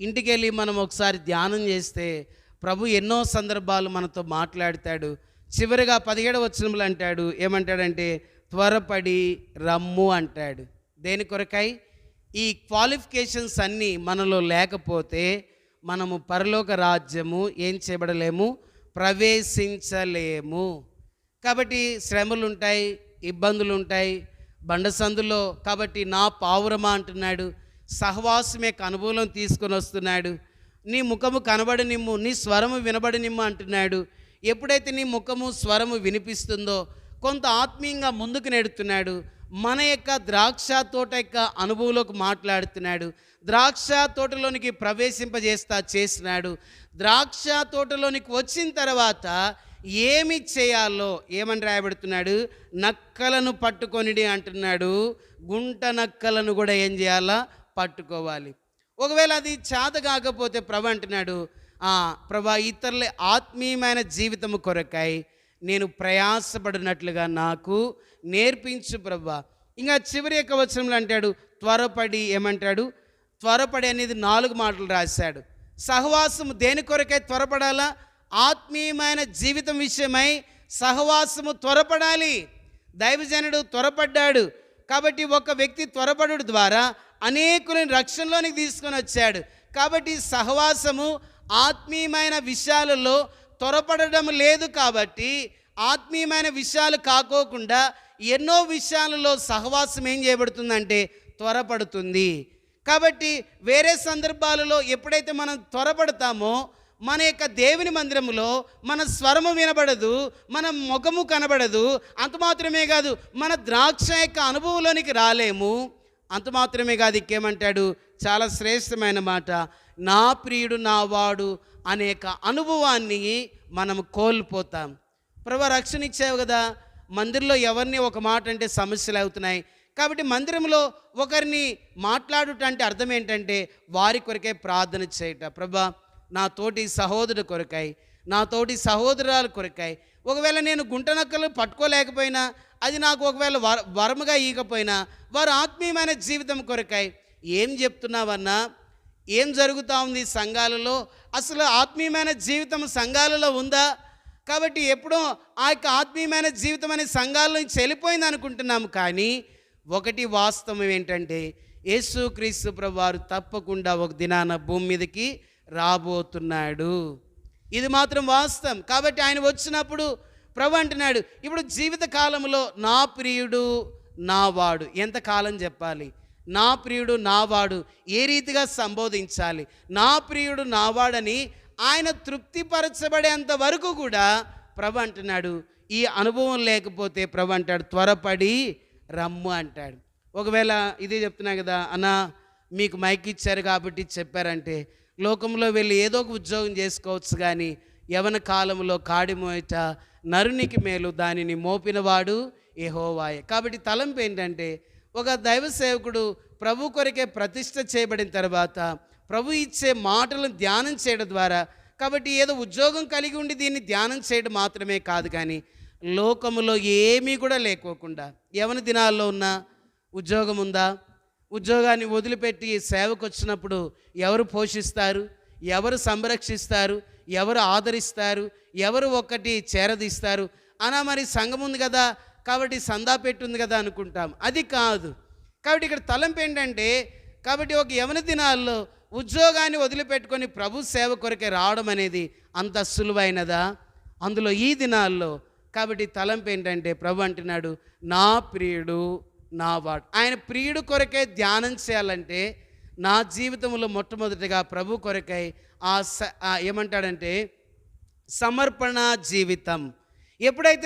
ఇంటికి వెళ్ళి మనం ఒకసారి ధ్యానం చేస్తే ప్రభు ఎన్నో సందర్భాలు మనతో మాట్లాడతాడు. చివరిగా పదిహేడు వచనములు అంటాడు ఏమంటాడంటే త్వరపడి రమ్ము అంటాడు. దేని కొరకై? ఈ క్వాలిఫికేషన్స్ అన్నీ మనలో లేకపోతే మనము పరలోక రాజ్యము ఏం చేయబడలేము? ప్రవేశించలేము. కాబట్టి శ్రమలు ఉంటాయి ఇబ్బందులు ఉంటాయి బండసందులో కాబట్టి నా పావురమా అంటున్నాడు. సహవాసం యొక్క అనుభవం తీసుకొని వస్తున్నాడు. నీ ముఖము కనబడనిమ్ము నీ స్వరము వినబడినిమ్ము అంటున్నాడు. ఎప్పుడైతే నీ ముఖము స్వరము వినిపిస్తుందో కొంత ఆత్మీయంగా ముందుకు నెడుతున్నాడు. మన యొక్క ద్రాక్ష తోట యొక్క అనుభవంలోకి మాట్లాడుతున్నాడు. ద్రాక్ష తోటలోనికి ప్రవేశింపజేస్తా చేసినాడు ద్రాక్ష తోటలోనికి వచ్చిన తర్వాత ఏమి చేయాలో ఏమని రాయబడుతున్నాడు? నక్కలను పట్టుకొనిడి అంటున్నాడు. గుంట నక్కలను కూడా ఏం చేయాలా? పట్టుకోవాలి. ఒకవేళ అది చేత కాకపోతే ప్రభు అంటున్నాడు "ఆ, ప్రభా ఇతరుల ఆత్మీయమైన జీవితము కొరకై నేను ప్రయాసపడినట్లుగా నాకు నేర్పించు ప్రభా. ఇంకా చివరి యొక్క వచనంలో అంటాడు త్వరపడి ఏమంటాడు? త్వరపడి అనేది నాలుగు మాటలు రాశాడు. సహవాసము దేని కొరకై త్వరపడాలా? ఆత్మీయమైన జీవితం విషయమై సహవాసము త్వరపడాలి. దైవజనుడు త్వరపడ్డాడు. కాబట్టి ఒక వ్యక్తి త్వరపడు ద్వారా అనేకులను రక్షణలోనికి తీసుకొని వచ్చాడు. కాబట్టి సహవాసము ఆత్మీయమైన విషయాలలో త్వరపడడం లేదు కాబట్టి ఆత్మీయమైన విషయాలు కాకోకుండా ఎన్నో విషయాలలో సహవాసం ఏం చేయబడుతుందంటే త్వరపడుతుంది. కాబట్టి వేరే సందర్భాలలో ఎప్పుడైతే మనం త్వరపడతామో మన యొక్క దేవుని మందిరంలో మన స్వరము వినబడదు మన ముఖము కనబడదు అంత మాత్రమే కాదు మన ద్రాక్ష యొక్క అనుభవంలోనికి రాలేము. అంత మాత్రమే కాదు ఇంకేమంటాడు? చాలా శ్రేష్టమైన మాట. నా ప్రియుడు నా వాడు అనేక అనుభవాన్ని మనం కోల్పోతాం. ప్రభా రక్షణ ఇచ్చావు కదా? మందిరంలో ఎవరిని ఒక మాట అంటే సమస్యలు అవుతున్నాయి. కాబట్టి మందిరంలో ఒకరిని మాట్లాడుట అంటే అర్థం ఏంటంటే వారి కొరకే ప్రార్థన చేయట. ప్రభా నా తోటి సహోదరు కొరకై నా తోటి సహోదరాల కొరకాయి. ఒకవేళ నేను గుంటనక్కలు పట్టుకోలేకపోయినా అది నాకు ఒకవేళ వర వరముగా ఈకపోయినా వారు ఆత్మీయమైన జీవితం కొరకాయి. ఏం చెప్తున్నావన్నా ఏం జరుగుతూ ఉంది సంఘాలలో? అసలు ఆత్మీయమైన జీవితం సంఘాలలో ఉందా? కాబట్టి ఎప్పుడో ఆ యొక్క ఆత్మీయమైన జీవితం అనే సంఘాల్లో నుంచి వెళ్ళిపోయింది అనుకుంటున్నాము కానీ ఒకటి వాస్తవం ఏంటంటే యేసుక్రీస్తు ప్రభు వారు తప్పకుండా ఒక దినాన భూమి మీదకి రాబోతున్నాడు. ఇది మాత్రం వాస్తవం. కాబట్టి ఆయన వచ్చినప్పుడు ప్రభు అంటున్నాడు ఇప్పుడు జీవిత కాలంలో నా ప్రియుడు నా వాడు. ఎంతకాలం చెప్పాలి? నా ప్రియుడు నావాడు ఏ రీతిగా సంబోధించాలి? నా ప్రియుడు నావాడని ఆయన తృప్తిపరచబడేంత వరకు కూడా ప్రభు అంటున్నాడు ఈ అనుభవం లేకపోతే ప్రభు అంటాడు త్వరపడి రమ్ము అంటాడు. ఒకవేళ ఇదే చెప్తున్నా కదా అన్న మీకు మైక్ ఇచ్చారు కాబట్టి చెప్పారంటే లోకంలో వెళ్ళి ఏదో ఒక ఉద్యోగం చేసుకోవచ్చు కానీ యవన కాలంలో కాడిమోయట నరునికి మేలు దానిని మోపినవాడు ఏహోవాయే కాబట్టి తలంపు ఏంటంటే ఒక దైవ సేవకుడు ప్రభు కొరకే ప్రతిష్ట చేయబడిన తర్వాత ప్రభు ఇచ్చే మాటలను ధ్యానం చేయడం ద్వారా కాబట్టి ఏదో ఉద్యోగం కలిగి ఉండి దీన్ని ధ్యానం చేయడం మాత్రమే కాదు కానీ లోకములో ఏమీ కూడా లేకోకుండా యవన దినాల్లో ఉన్న ఉద్యోగం ఉందా? ఉద్యోగాన్ని వదిలిపెట్టి సేవకు వచ్చినప్పుడు ఎవరు పోషిస్తారు? ఎవరు సంరక్షిస్తారు? ఎవరు ఆదరిస్తారు? ఎవరు ఒక్కటి చేరదీస్తారు? అనా మరి సంఘం ఉంది కదా కాబట్టి సందా పెట్టుంది కదా అనుకుంటాం. అది కాదు. కాబట్టి ఇక్కడ తలంపు ఏంటంటే కాబట్టి ఒక యవన దినాల్లో ఉద్యోగాన్ని వదిలిపెట్టుకొని ప్రభు సేవ కొరకే రావడం అనేది అంత సులువైనదా? అందులో ఈ దినాల్లో కాబట్టి తలంపు ఏంటంటే ప్రభు అంటున్నాడు నా ప్రియుడు నావాడు ఆయన ప్రియుడు కొరకే ధ్యానం చేయాలంటే నా జీవితంలో మొట్టమొదటిగా ప్రభు కొరకై ఆ ఆ ఏమంటాడంటే సమర్పణ జీవితం. ఎప్పుడైతే